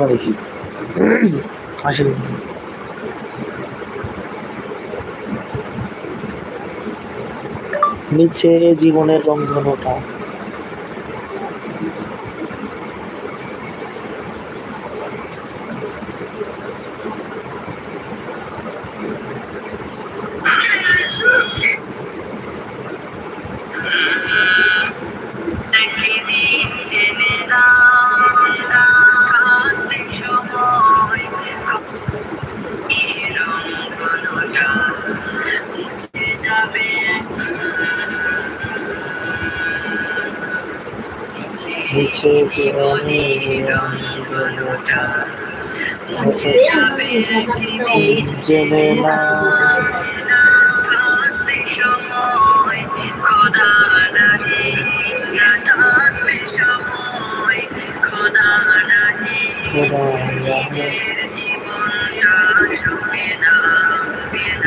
না দেখি আসেনি। নিচে জীবনের রংধনুটা।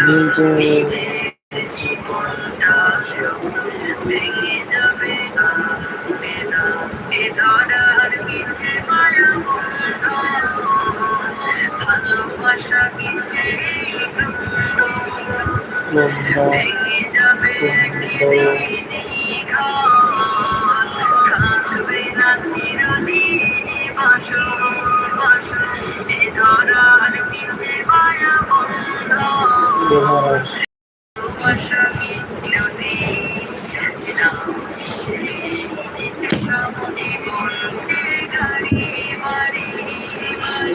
নিজের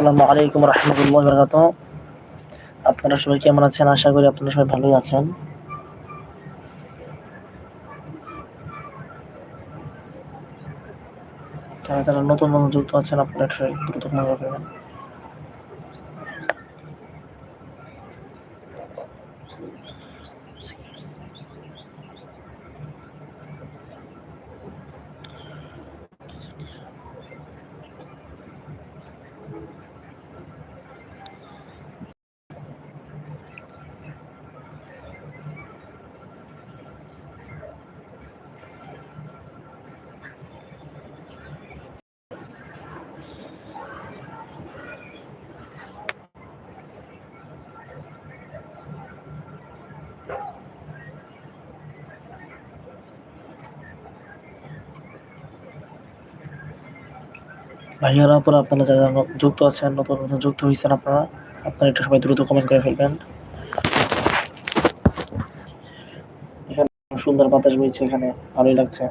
আসসালামু আলাইকুম রহমতুল্লাহ বরকাত আপনারা সবাই কেমন আছেন? আশা করি আপনারা সবাই ভালোই আছেন। যারা তারা নতুন নতুন যুক্ত আছেন, আপনারা দ্রুত মনে রাখবেন ভাইয়ারা পরে আপনারা যারা যুক্ত আছেন, নতুন নতুন যুক্ত হয়েছেন আপনারা আপনারা একটু সবাই দ্রুত কমেন্ট করে ফেলবেন। এখানে সুন্দর বাতাস বইছে, এখানে ভালোই লাগছে।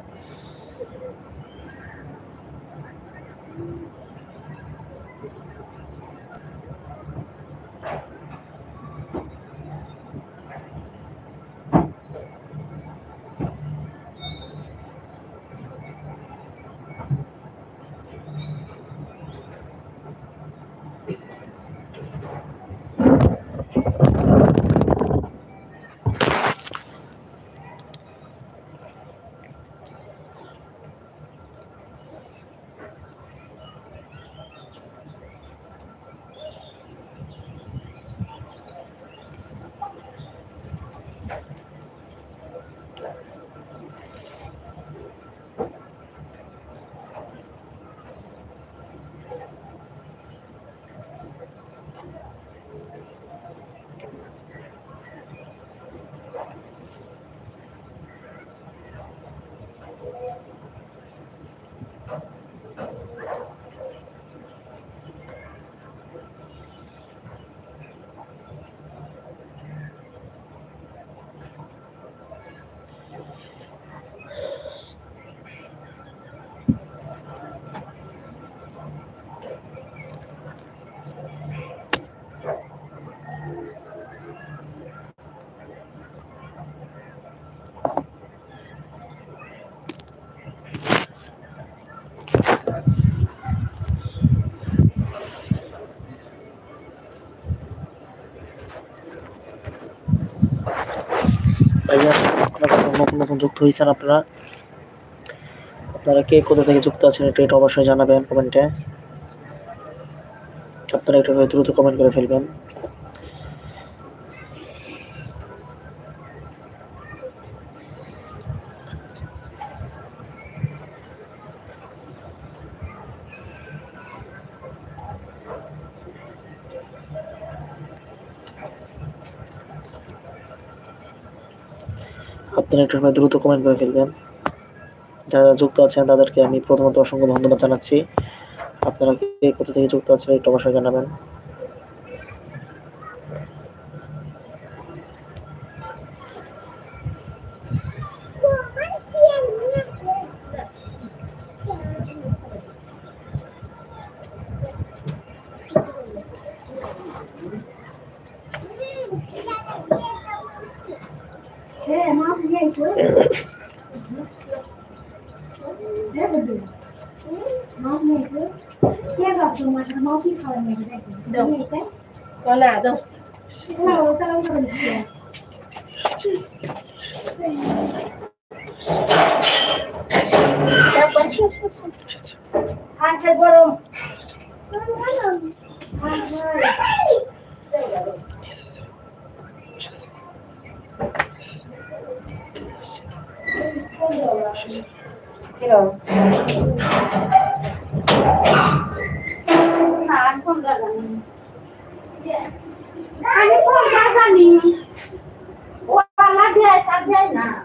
নতুন যুক্ত হয়েছেন আপনারা? আপনারা কে, কোথা থেকে যুক্ত আছেন এটা এটা অবশ্যই জানাবেন কমেন্টে। আপনারা একটু দ্রুত কমেন্ট করে ফেলবেন। আপনারা একটু দ্রুত কমেন্ট করে ফেলবেন। যারা যুক্ত আছেন তাদেরকে আমি প্রথমত অসংখ্য ধন্যবাদ জানাচ্ছি। আপনারা কে কোথা থেকে যুক্ত আছেন একটু অবশ্যই জানাবেন। আমি কোন জানি? ও আল্লাহ দিয়ে সাথে না।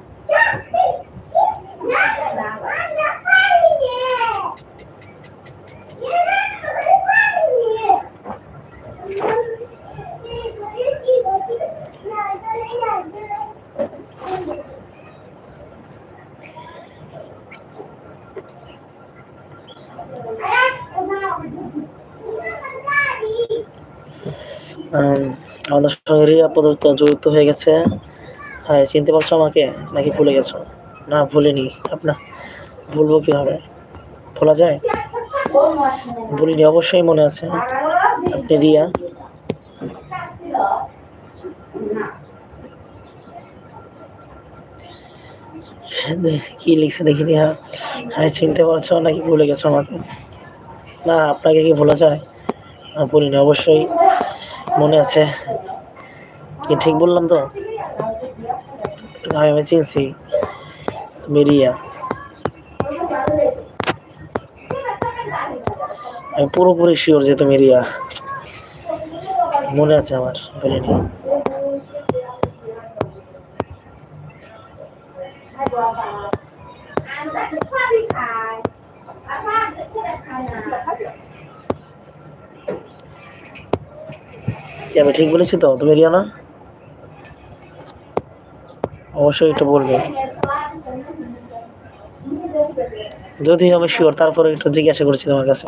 আমাদের সঙ্গে রিয়া পদত্ত যুক্ত হয়ে গেছে। হ্যাঁ চিনতে পারছ আমাকে? নাকি ভুলে গেছো? না, ভুলিনি। আপনার ভুলবো কীভাবে? ভোলা যায়? ভুলিনি, অবশ্যই মনে আছে। আপনি রিয়া? কি লিখছে দেখিনি হ্যাঁ? হ্যাঁ চিনতে পারছ নাকি ভুলে গেছো আমাকে? না, আপনাকে কি ভোলা যায়? না বলিনি অবশ্যই মনে আছে। কি ঠিক বললাম তো? আমি চিনছি। তুমি রিয়া। আমি পুরোপুরি শিওর যে তুমি রিয়া। মনে আছে আমার, বলিনি। কি আমি ঠিক বলেছি তো? তুমি রিয়া না অবশ্যই এটা বলবে। যদি আমি শিওর তারপরে একটু জিজ্ঞাসা করছি তোমার কাছে।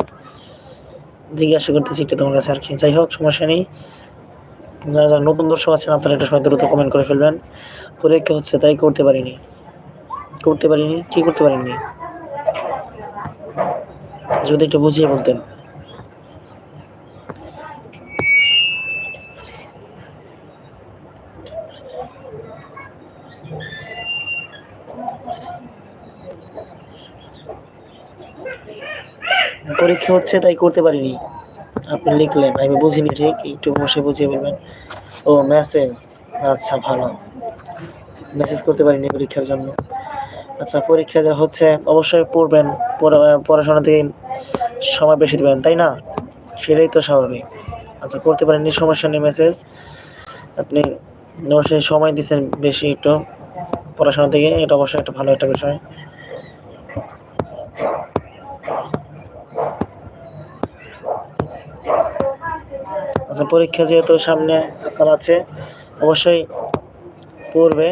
জিজ্ঞাসা করতেছি একটু তোমার কাছে আর কি। যাই হোক, সমস্যা নেই। যারা যারা নতুন দর্শক আছেন, আপনারা একটা সময় দ্রুত কমেন্ট করে ফেলবেন। পরীক্ষা হচ্ছে, তাই করতে পারিনি। করতে পারিনি? কি করতে পারিনি? যদি একটু বুঝিয়ে বলতেন। পরীক্ষা হচ্ছে তাই করতে পারিনি? আপনি লিখলেন, আমি বুঝিনি ঠিক, একটু বসে বুঝিয়ে বলবেন। ও মেসেজ আচ্ছা ভালো। মেসেজ করতে পারিনি পরীক্ষার জন্য। আচ্ছা পরীক্ষা যা হচ্ছে, অবশ্যই পড়বেন পড়াশোনা থেকে সময় বেশি দেবেন, তাই না? সেটাই তো স্বাভাবিক। আচ্ছা করতে পারেননি, সমস্যা নেই মেসেজ আপনি অবশ্যই সময় দিচ্ছেন বেশি একটু। পড়াশোনা থেকে, এটা অবশ্যই একটা ভালো একটা বিষয়। আচ্ছা পরীক্ষা যেহেতু সামনে আপনার আছে, অবশ্যই পড়বে,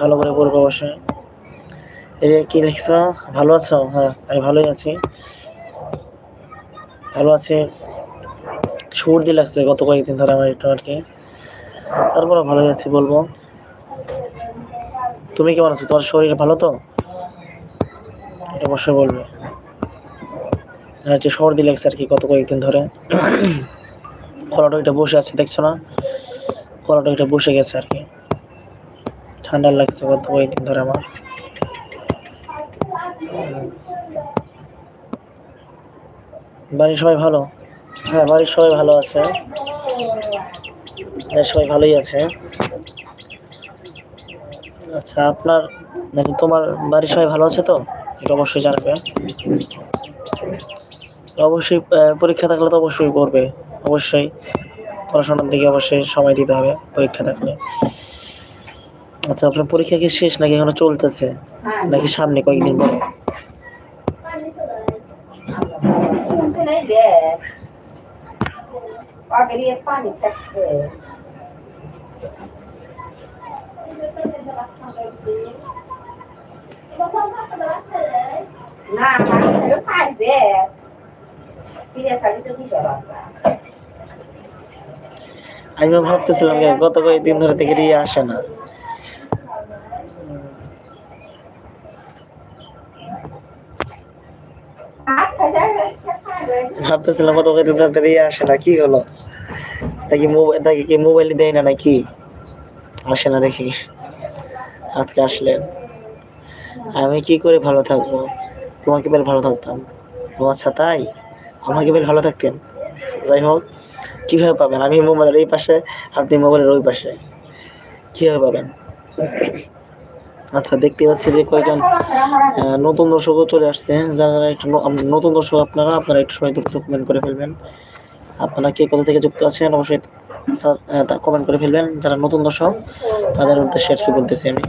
ভালো করে পড়বে অবশ্যই। এই কি লিখছো? ভালো আছো? হ্যাঁ আমি ভালোই আছি। ভালো আছি। সর্দি লাগছে গত কয়েকদিন ধরে আমার একটু আর কি তারপরে ভালোই আছি বলব। তুমি কেমন আছো? তোমার শরীর ভালো তো? এটা অবশ্যই বলবে। হ্যাঁ একটু সর্দি লাগছে আর কি গত কয়েকদিন ধরে। কলাটা ওইটা বসে আছে, দেখছ না? কলাটা ওইটা বসে গেছে আর কি। ঠান্ডা লাগছে গত কয়েকদিন ধরে আমার। বাড়ির সবাই ভালো? হ্যাঁ বাড়ির সবাই ভালো আছে। সবাই ভালোই আছে। আচ্ছা আপনার নাকি তোমার বাড়ির সবাই ভালো আছে তো? এটা অবশ্যই জানাবে। অবশ্যই পরীক্ষা থাকলে তো অবশ্যই পড়বে অবশ্যই পড়াশোনার দিকে অবশ্যই সময় দিতে হবে পরীক্ষা থাকলে। আচ্ছা আপনার পরীক্ষা কি শেষ নাকি এখনও চলতেছে? নাকি সামনে কয়েকদিন পরে? না আমিও ভাবতেছিলাম গত কয়েকদিন ধরে থেকে রিয়া আসে না। ভাবতেছিলাম গত কয়েকদিন ধরে রিয়া আসে না, কি হলো? নাকি মোবাইল নাকি কি মোবাইল দেয় না নাকি? আসে না দেখি। আজকে আসলেন। আমি কি করে ভালো থাকব? তোমাকে বেল ভালো থাকতাম। ও আচ্ছা তাই? আমাকে বেল ভালো থাকতেন। যাই হোক, কীভাবে পাবেন? আমি মোবাইলের এই পাশে, আপনি মোবাইলের ওই পাশে। কীভাবে পাবেন? আচ্ছা দেখতে পাচ্ছি যে কয়েকজন নতুন দর্শকও চলে আসছে। যারা একটু নতুন দর্শক আপনারা আপনারা একটু সময় দ্রুত কমেন্ট করে ফেলবেন। আপনারা কে কোথা থেকে যুক্ত আছেন, অবশ্যই কমেন্ট করে ফেলবেন। যারা নতুন দর্শক, তাদের উদ্দেশ্যে আর কি বলতেছি আমি।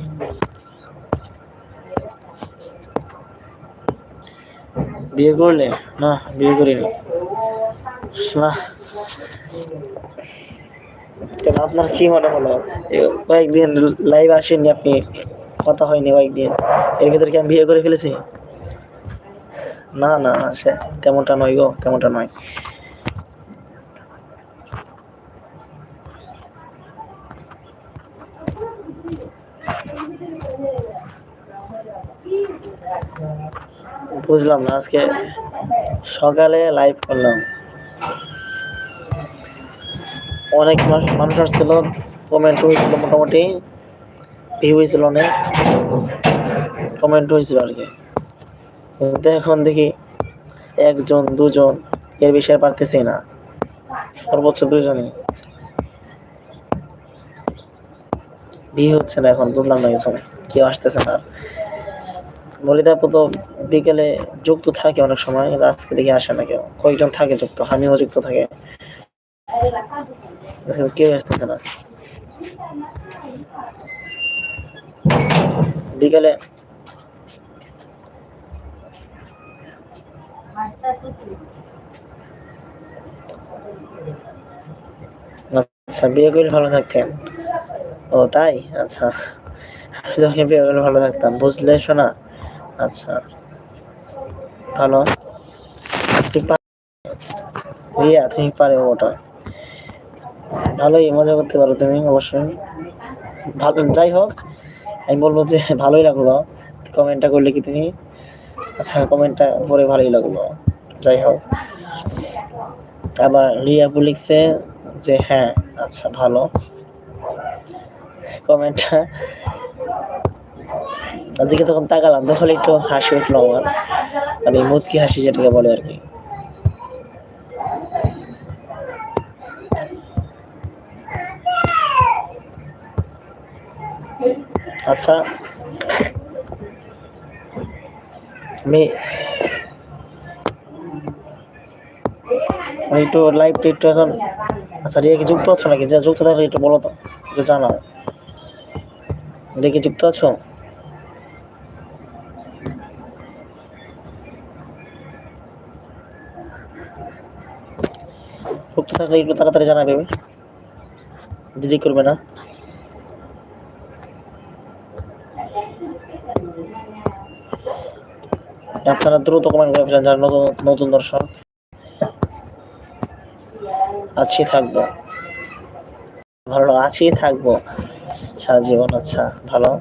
বিয়ে করলে? না বিয়ে করিনি না। কেন আপনার কি মনে হলো? কয়েকদিন লাইভ আসেননি আপনি কথা হয়নি কয়েকদিন। এর ভিতরে কি আমি বিয়ে করে ফেলেছি? না না না, সে তেমনটা নয় গো তেমনটা নয়। বুঝলাম না, আজকে সকালে লাইভ করলাম। অনেক মানুষ- আসছিল কমেন্ট হয়েছিল মোটামুটি ভিউ হয়েছিল অনেক কমেন্ট হয়েছিল আর কি। এখন দেখি একজন, দুজন, এর বিষয়ে পারতেছি না। সর্বোচ্চ দুজনই। বিয়ে হচ্ছে না এখন, বুঝলাম না কিছু। কেউ আসতেছে না বলিদা আপু তো বিকেলে যুক্ত থাকে অনেক সময়, কিন্তু আজকে দেখি আসে না কেউ। কয়েকজন থাকে যুক্ত আমিও যুক্ত থাকে। কেউ আসতেছে না। বিকেলে আচ্ছা বিয়ে করলে ভালো থাকতেন? ও, তাই? আচ্ছা। তোমাকে বিয়ে করলে ভালো থাকতাম। বুঝলে শোনা আচ্ছা। ভালো। রিয়া তুমি পারে ওটা। ভালোই মজা করতে পারো তুমি, অবশ্যই। ভালো যাই হোক, আমি বলব যে ভালোই লাগল। কমেন্টটা করলে কি তুমি? আচ্ছা কমেন্টটা পরে ভালোই লাগল। যাই হোক। আবার রিয়াপু লিখছে যে হ্যাঁ আচ্ছা ভালো। কমেন্টটা ওদিকে তখন তাকালাম, তখন একটু হাসি উঠল আমার। মানে মুচকি হাসি যেটাকে বলে আর কি। আচ্ছা। আমি একটু লাইভটা একটু এখন আচ্ছা রিয়া কি যুক্ত আছো নাকি? যা যুক্ত থাকলে একটু বলো তো, একটু জানাও। রিয়া কি যুক্ত আছো যুক্ত থাকলে একটু তাড়াতাড়ি জানাবে। দেরি করবে না। আপনারা দ্রুত কমেন্ট করে ফেলেন যারা নতুন নতুন দর্শক। আছি, থাকব। ভালো আছি, থাকব। সারা জীবন আচ্ছা ভালো।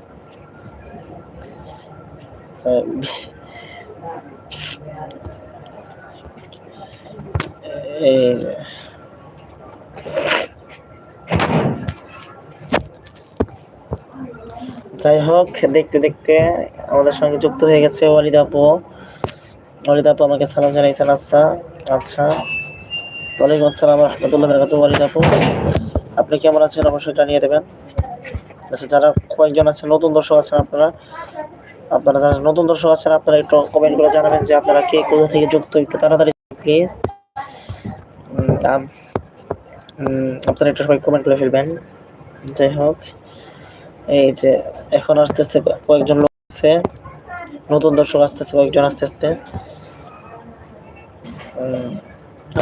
এই যাই হোক, দেখতে দেখতে আমাদের সঙ্গে যুক্ত হয়ে গেছে ওয়ালিদ আপু। ওয়ালিদ আপু আমাকে সালাম জানাইছেন আচ্ছা আচ্ছা। ওয়ালাইকুম আসসালাম রহমতুল্লাহ বরকাত ওয়ালিদ আপু। আপনি কেমন আছেন? অবশ্যই জানিয়ে দেবেন। আচ্ছা যারা কয়েকজন আছেন, নতুন দর্শক আছেন আপনারা আপনারা যারা নতুন দর্শক আছেন, আপনারা একটু কমেন্ট করে জানাবেন যে আপনারা কে, কোথা থেকে যুক্ত, একটু তাড়াতাড়ি প্লিজ আপনারা একটু সবাই কমেন্ট করে ফেলবেন। যাই হোক। এই যে, এখন আসতেছে কয়েকজন লোক আছে। নতুন দর্শক আসতেছে, কয়েকজন আস্তে আস্তে।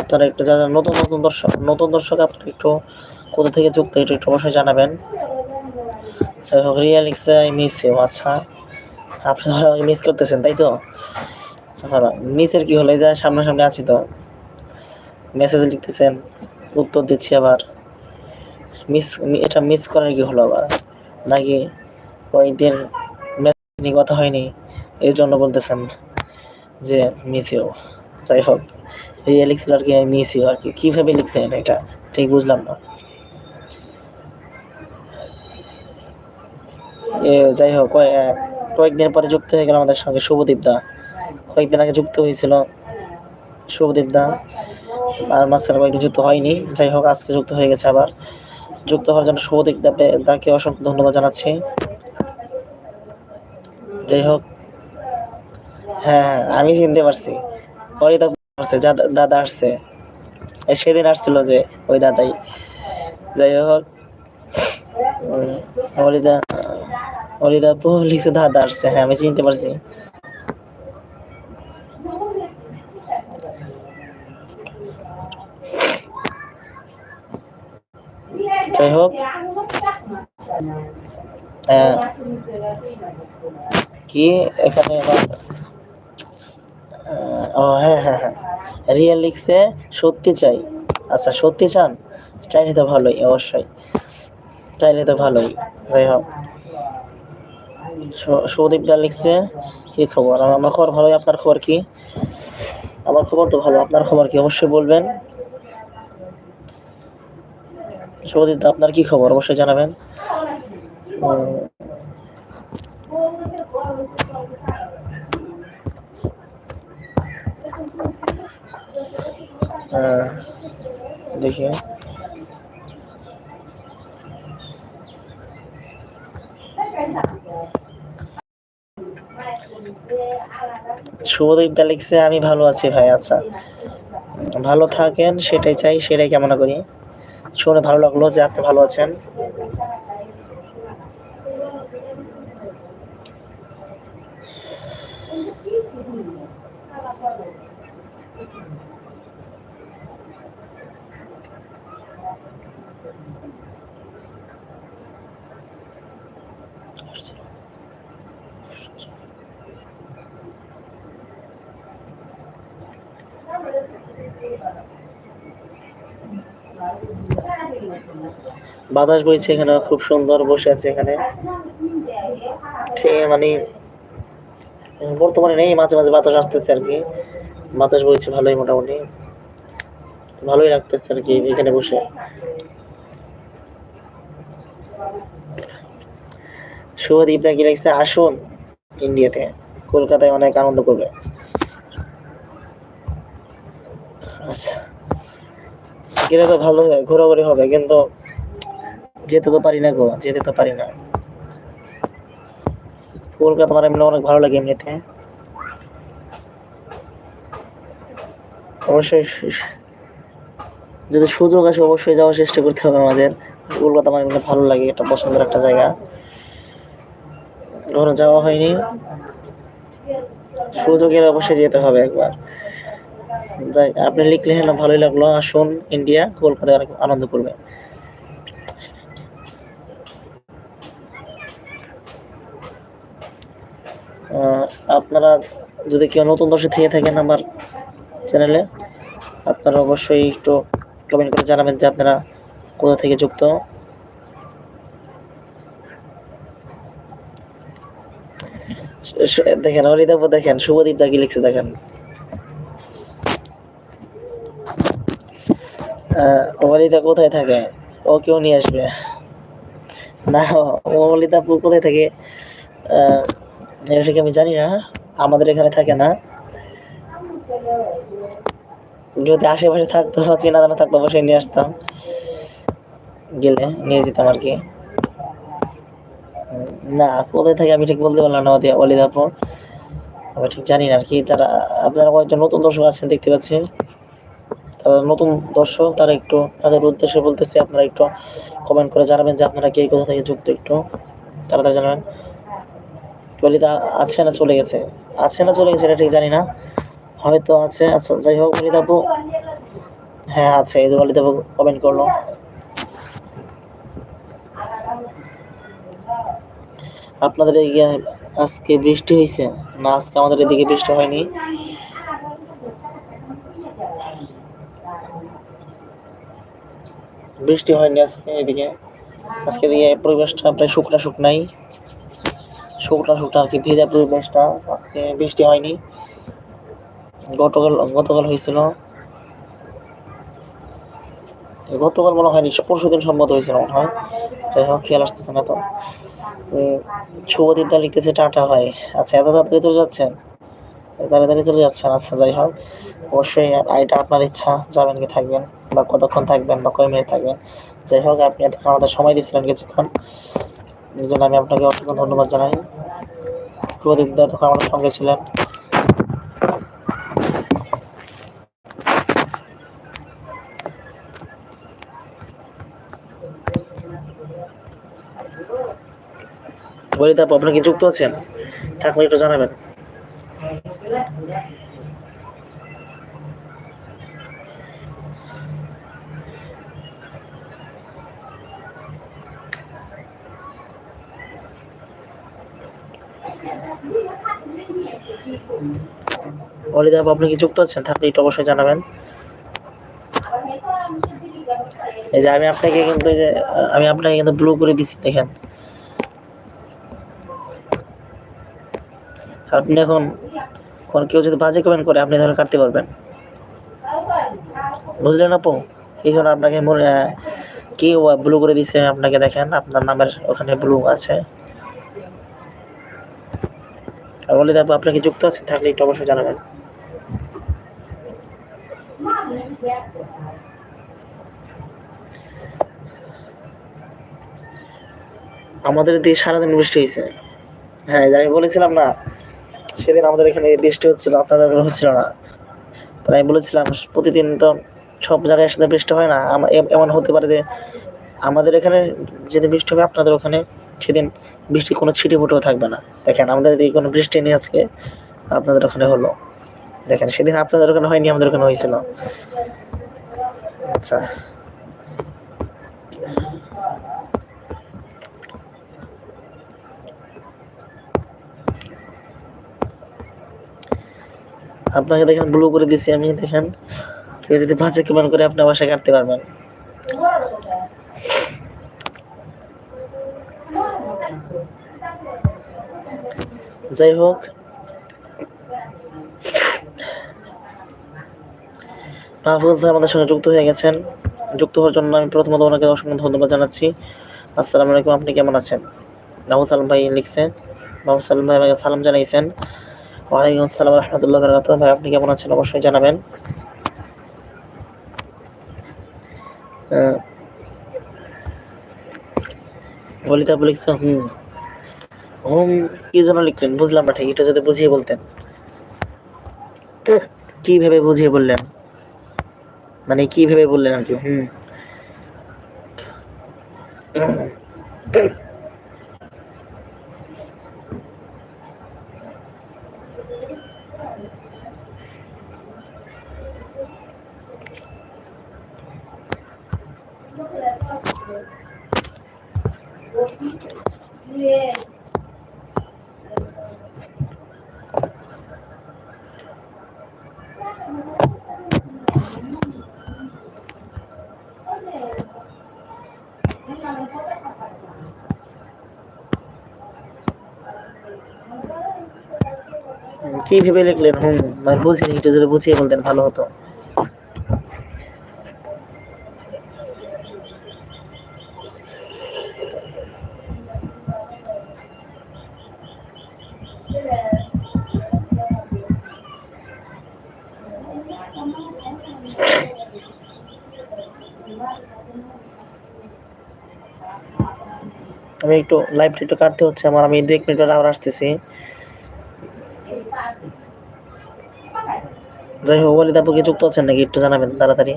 আপনারা একটু যারা নতুন নতুন দর্শক নতুন দর্শক আপনারা একটু কোথা থেকে যুক্ত একটু একটু অবশ্যই জানাবেন। যাই হোক রিয়া লিখছে আই মিস ইউ আচ্ছা। আপনি আপনারা মিস করতেছেন, তাই তো? মিসের কি হলো? এই যে সামনাসামনি আছি তো। মেসেজ লিখতেছেন, উত্তর দিচ্ছি আবার। মিস এটা মিস করার কি হলো আবার? নাকি কয়েকদিন নিয়ে কথা হয়নি, এই জন্য বলতেছেন যে মিস ইউ যাই হোক রিয়া লিখছিল আর কি মিস আর কি। কীভাবে লিখলেন এটা? ঠিক বুঝলাম না। যাই হোক কয়েকদিন পরে যুক্ত হয়ে গেল আমাদের সঙ্গে শুভদীপ দা। কয়েকদিন আগে যুক্ত হয়েছিল শুভদীপ দা। আর মাঝখানে কয়েকদিন যুক্ত হয়নি। যাই হোক, আজকে যুক্ত হয়ে গেছে আবার। যুক্ত হওয়ার জন্য শুভদীপ দা- দাকে অসংখ্য ধন্যবাদ জানাচ্ছি। যাই হোক হ্যাঁ হ্যাঁ, আমি চিনতে পারছি। ওই আসছে দাদা আসছে। সেদিন আসছিল যে ওই দাদাই। যাই হোক অলিদা অলিদা লিখছে দাদা আসছে। হ্যাঁ আমি চিনতে পারছি। যাই হোক। আহ, কি? এখানে ও হ্যাঁ হ্যাঁ হ্যাঁ। রিয়েল লিখছে সত্যি চাই। আচ্ছা সত্যি চান? চাইলে তো ভালোই অবশ্যই। চাইলে তো ভালোই। যাই হোক। সৌদীপ দা লিখছে কি খবর? আমার খবর ভালোই আপনার খবর কি? আমার খবর তো ভালো আপনার খবর কি? অবশ্যই বলবেন। দা আপনার কি খবর? অবশ্যই জানাবেন। দেখি। শুভদীপ লিখছে আমি ভালো আছি ভাই? আচ্ছা। ভালো থাকেন, সেটাই চাই, সেটাই কামনা করি। শুনে ভালো লাগল যে আপনি ভালো আছেন। বাতাস বইছে এখানে, খুব সুন্দর বসে আছে এখানে। ঠিক মানে বর্তমানে নেই, মাঝে মাঝে বাতাস আসতেছে আর কি। বাতাস বইছে ভালোই মোটামুটি। ভালোই লাগতেছে আর কি এখানে বসে। শুভদীপ দা কি লাগছে আসুন ইন্ডিয়াতে, কলকাতায় অনেক আনন্দ করবে। আচ্ছা। গেলে তো ভালো হয় ঘোরাঘুরি হবে, কিন্তু যেতে তো পারি না গো, যেতে তো পারি না। কলকাতা আমার এমনি অনেক ভালো লাগে এমনিতে। অবশ্যই যদি সুযোগ আসে অবশ্যই যাওয়ার চেষ্টা করতে হবে আমাদের। কলকাতা আমার এমনি ভালো লাগে এটা পছন্দের একটা জায়গা। কখনো যাওয়া হয়নি। সুযোগ এলে অবশ্যই যেতে হবে একবার। যাই, আপনি লিখলে হলো ভালোই লাগল। আসুন ইন্ডিয়া কলকাতায় অনেক আনন্দ করবে আপনারা যদি কেউ নতুন দর্শক থেকে থাকেন আমার চ্যানেলে আপনারা অবশ্যই একটু কমেন্ট করে জানাবেন যে আপনারা কোথা থেকে যুক্ত। দেখেন অরিদাপ দেখেন, শুভদীপ দা কি লিখছে, দেখেন। অমলিতা কোথায় থাকে? ও কেউ নিয়ে আসবে। না অমলিতা আপু কোথায় থাকে? আহ, আমি জানি না। আমাদের এখানে থাকে না। যদি আশেপাশে থাকতো চেনা জানা থাকতো অবশ্যই নিয়ে আসতাম। গেলে নিয়ে যেতাম আর কি। না কোথায় থাকে আমি ঠিক বলতে পারলাম না ওদের অলিদ আপু। আমি ঠিক জানি না আর কি। যারা আপনারা কয়েকজন নতুন দর্শক আছেন দেখতে পাচ্ছি তারা নতুন দর্শক, তারা একটু তাদের উদ্দেশ্যে বলতেছি, আপনারা একটু কমেন্ট করে জানাবেন যে আপনারা কে কোথা থেকে যুক্ত একটু। তাড়াতাড়ি জানাবেন। ললিতা আছে না চলে গেছে? আছে না চলে গেছে এটা ঠিক জানি না। হয়তো আছে আচ্ছা যাই হোক আপু। হ্যাঁ আছে, এই আপু কমেন্ট করল। আপনাদের আজকে বৃষ্টি হয়েছে না, আজকে আমাদের এদিকে বৃষ্টি হয়নি। বৃষ্টি হয়নি আজকে এদিকে। আজকে এদিকে পরিবেশটা প্রায় শুকনা শুকনাই। শুকনা শুকনা আর কি, ভেজা পরিবেশটা। আজকে বৃষ্টি হয়নি। গতকাল গতকাল হয়েছিল। গতকাল মনে হয়নি, পরশু দিন সম্মত হয়েছিল মনে হয়। যাই হোক, খেয়াল আসতেছে না তো। শুভদীপটা লিখতেছে টাটা হয় আচ্ছা এত তাড়াতাড়ি চলে যাচ্ছেন? তাড়াতাড়ি চলে যাচ্ছেন আচ্ছা যাই হোক, অবশ্যই এটা আপনার ইচ্ছা, যাবেন কি থাকবেন বা কতক্ষণ থাকবেন বা কয় মিনিট থাকবেন। যাই হোক, আপনি আমাদের সময় দিয়েছিলেন কিছুক্ষণ। এই জন্য আমি আপনাকে অসংখ্য ধন্যবাদ জানাই। প্রদীপ দা তখন আমাদের সঙ্গে ছিলেন। বলি তারপর আপনি কি যুক্ত আছেন? থাকলে একটু জানাবেন। অলিদা আপু, আপনি কি যুক্ত আছেন? থাকলে একটু অবশ্যই জানাবেন। এই যে আমি আপনাকে কিন্তু যে আমি আপনাকে কিন্তু ব্লু করে দিছি দেখেন। আপনি এখন কোন কেউ যদি বাজে কমেন্ট করে আপনি তাহলে কাটতে পারবেন। বুঝলেন আপু? এই জন্য আপনাকে কি ব্লু করে দিচ্ছে আপনাকে দেখেন আপনার নামের ওখানে ব্লু আছে। বলে দেখব আপনি কি যুক্ত আছেন থাকলে একটু অবশ্যই জানাবেন। আমাদের এদিকে সারাদিন বৃষ্টি হয়েছে হ্যাঁ আমি বলেছিলাম না, সেদিন আমাদের এখানে বৃষ্টি হচ্ছিল, আপনাদের হচ্ছিল না। তো আমি বলেছিলাম, প্রতিদিন তো সব জায়গায় একসাথে বৃষ্টি হয় না। এমন হতে পারে যে আমাদের এখানে যেদিন বৃষ্টি হবে আপনাদের ওখানে, সেদিন বৃষ্টি কোনো ছিটে ফুটেও থাকবে না। দেখেন, আমাদের এদিকে কোনো বৃষ্টি নেই আজকে, আপনাদের ওখানে হলো। দেখেন, সেদিন আপনাদের ওখানে হয়নি, আমাদের ওখানে হয়েছিল আচ্ছা। আপনাকে দেখেন ব্লু করে দিছি আমি, দেখেন। কেউ যদি ভাজে কেমন করে আপনার বাসায় কাটতে পারবেন? যাই হোক, মাহফুজ ভাই আমাদের সঙ্গে যুক্ত হয়ে গেছেন। যুক্ত হওয়ার জন্য আমি প্রথমত ওনাকে অসংখ্য ধন্যবাদ জানাচ্ছি। আসসালামু আলাইকুম, আপনি কেমন আছেন? মাহবুব সালাম ভাই লিখছেন। মাহবুব সালাম ভাই আমাকে সালাম জানাইছেন। ওয়ালাইকুম আসসালাম রহমতুল্লাহ বরকাত ভাই, আপনি কেমন আছেন? অবশ্যই জানাবেন। বলিতা লিখছেন হুম হুম কি জন্য লিখলেন? বুঝলাম না ঠিক, এটা যদি বুঝিয়ে বলতেন। কি ভেবে বুঝিয়ে বললেন? মানে কি ভেবে বললেন আর কি? হুম। কি ভেবে লিখলেন? হুম মানে বুঝিনি, একটু যদি বুঝিয়ে বলতেন ভালো হতো। আমি একটু লাইভটা একটু কাটতে হচ্ছে, আমার আমি দু এক মিনিট আবার আসতেছি। যাই হোক, ওয়ালিদ আপু কি যুক্ত আছেন নাকি একটু জানাবেন তাড়াতাড়ি?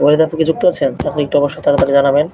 ওয়ালিদ আপু কি যুক্ত আছেন? আপনি একটু অবশ্যই তাড়াতাড়ি জানাবেন।